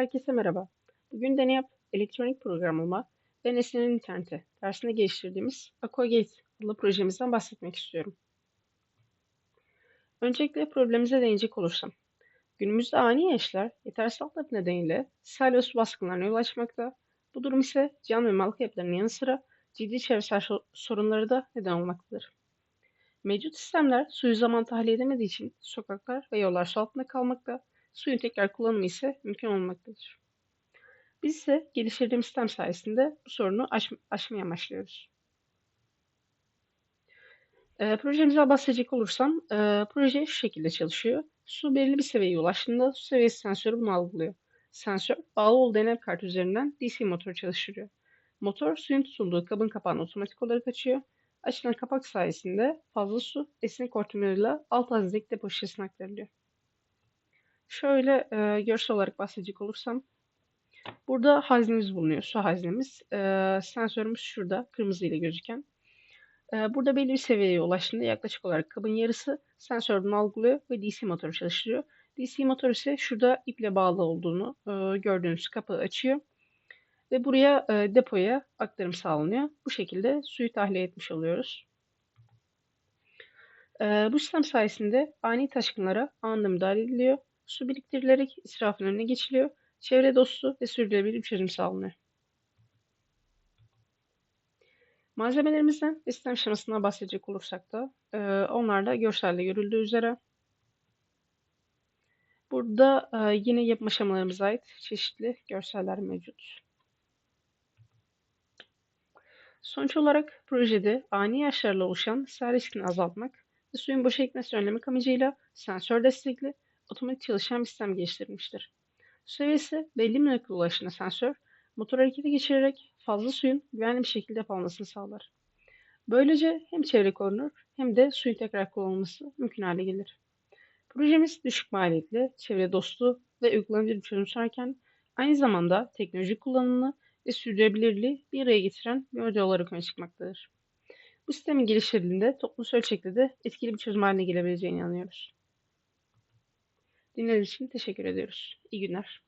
Herkese merhaba. Bugün Deneyap elektronik programlama ve nesnenin interneti dersinde geliştirdiğimiz Aquagate adlı projemizden bahsetmek istiyorum. Öncelikle problemimize değinecek olursam. Günümüzde ani yaşlar yetersiz altyapı nedeniyle sel ve su baskınlarına yol açmakta. Bu durum ise can ve mal kayıplarının yanı sıra ciddi çevresel sorunları da neden olmaktadır. Mevcut sistemler suyu zaman tahliye edemediği için sokaklar ve yollar su altında kalmakta, suyun tekrar kullanımı ise mümkün olmaktadır. Biz ise geliştirdiğimiz sistem sayesinde bu sorunu aş aşmaya amaçlıyoruz. E, projemize bahsedecek olursam, e, proje şu şekilde çalışıyor. Su belirli bir seviyeye ulaştığında su seviyesi sensörü bunu algılıyor. Sensör bağlı olduğu deney kart üzerinden DC motor çalıştırıyor. Motor suyun tutulduğu kabın kapağını otomatik olarak açıyor. Açılan kapak sayesinde fazla su esnek hortumlarıyla alt haznedeki depo şişesine aktarılıyor. Şöyle e, görsel olarak bahsedecek olursam Burada haznemiz bulunuyor. Su haznemiz. E, sensörümüz şurada. Kırmızı ile gözüken. E, burada belli bir seviyeye ulaştığında yaklaşık olarak kabın yarısı sensörden algılıyor ve DC motoru çalıştırıyor. DC motor ise şurada iple bağlı olduğunu e, gördüğünüz kapağı açıyor. Ve buraya e, depoya aktarım sağlanıyor. Bu şekilde suyu tahliye etmiş oluyoruz. E, bu sistem sayesinde ani taşkınlara anında müdahale ediliyor. Su biriktirilerek israfın önüne geçiliyor çevre dostu ve sürdürülebilir bir çözüm sağlanıyor. Malzemelerimizden sistem şemasından bahsedecek olursak da e, onlar da görselde görüldüğü üzere burada e, yine yapım aşamalarımıza ait çeşitli görseller mevcut. Sonuç olarak projede ani yaşlarla oluşan sel riskini azaltmak ve suyun boşa gitmesi önlemek amacıyla sensör destekli otomatik çalışan bir sistem geliştirilmiştir. Seviyesi belli bir noktada ulaşan sensör motor harekete geçirerek fazla suyun güvenli bir şekilde depolanmasını sağlar. Böylece hem çevre korunur hem de suyun tekrar kullanılması mümkün hale gelir. Projemiz düşük maliyetli, çevre dostu ve uygulanabilir bir çözüm sunarken aynı zamanda teknoloji kullanımını ve sürdürülebilirliği bir araya getiren bir model olarak öne çıkmaktadır. Bu sistemin geliştirildiğinde toplumsal ölçekte de etkili bir çözüm haline gelebileceğine inanıyoruz. Dinlediğiniz için teşekkür ediyoruz. İyi günler.